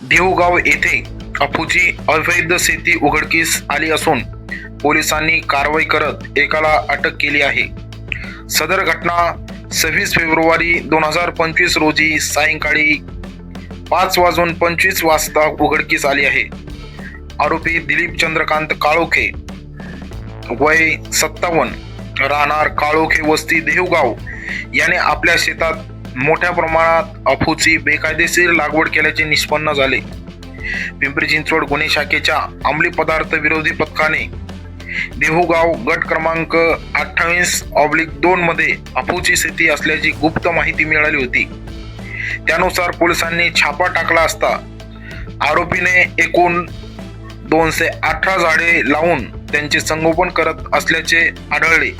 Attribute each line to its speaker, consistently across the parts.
Speaker 1: देऊगाव येथे अफूची अवैध शेती उघडकीस आली असून पोलिसांनी कारवाई करत एकाला अटक केली आहे. सदर घटना सव्वीस फेब्रुवारी दोन हजार पंचवीस रोजी सायंकाळी पाच वाजून पंचवीस वाजता उघडकीस आली आहे. आरोपी दिलीप चंद्रकांत काळोखे वय सत्तावन्न राहणार काळोखे वस्ती देवगाव याने आपल्या शेतात मोठ्या प्रमाणात अफूची बेकायदेशीर लागवड केल्याचे निष्पन्न झाले. पिंपरी चिंचवड गुन्हे शाखेच्या अंमली पदार्थ विरोधी पथकाने देहूगाव गट क्रमांक अठ्ठावीस ऑब्लिक दोन मध्ये अफूची शेती असल्याची गुप्त माहिती मिळाली होती. त्यानुसार पोलिसांनी छापा टाकला असता आरोपीने एकूण दोनशे अठरा झाडे लावून त्यांचे संगोपन करत असल्याचे आढळले.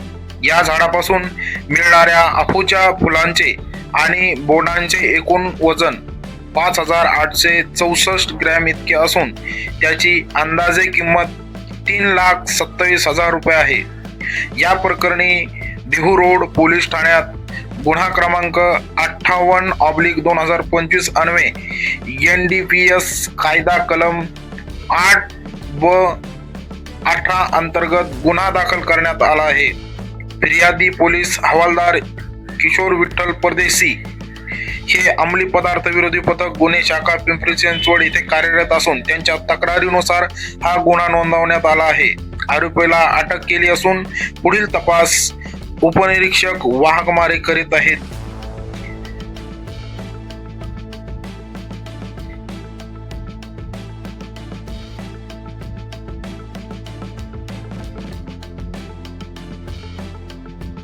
Speaker 1: या झाडापासून मिळणाऱ्या अफूच्या फुलांचे आणि बोंडांचे एकूण वजन पाच हजार आठशे चौसष्ट ग्रॅम इतके असून त्याची अंदाजे किंमत तीन लाख सत्तावीस हजार रुपये आहे. या प्रकरणी देहू रोड पोलीस ठाण्यात गुन्हा क्रमांक अठ्ठावन्न ऑब्लिक दोन हजार पंचवीस अन्वे एन डी पी एस कायदा कलम आठ व अठरा अंतर्गत गुन्हा दाखल करण्यात आला आहे. फिर्यादी पोलीस हवालदार किशोर विठ्ठल परदेशी. हे अंमली पदार्थ विरोधी पथक गुन्हे शाखा पिंपरी चिंचवड येथे कार्यरत असून त्यांच्या तक्रारीनुसार हा गुन्हा नोंदवण्यात आला आहे. आरोपीला अटक केली असून पुढील तपास उपनिरीक्षक वाहकमारी करीत आहेत.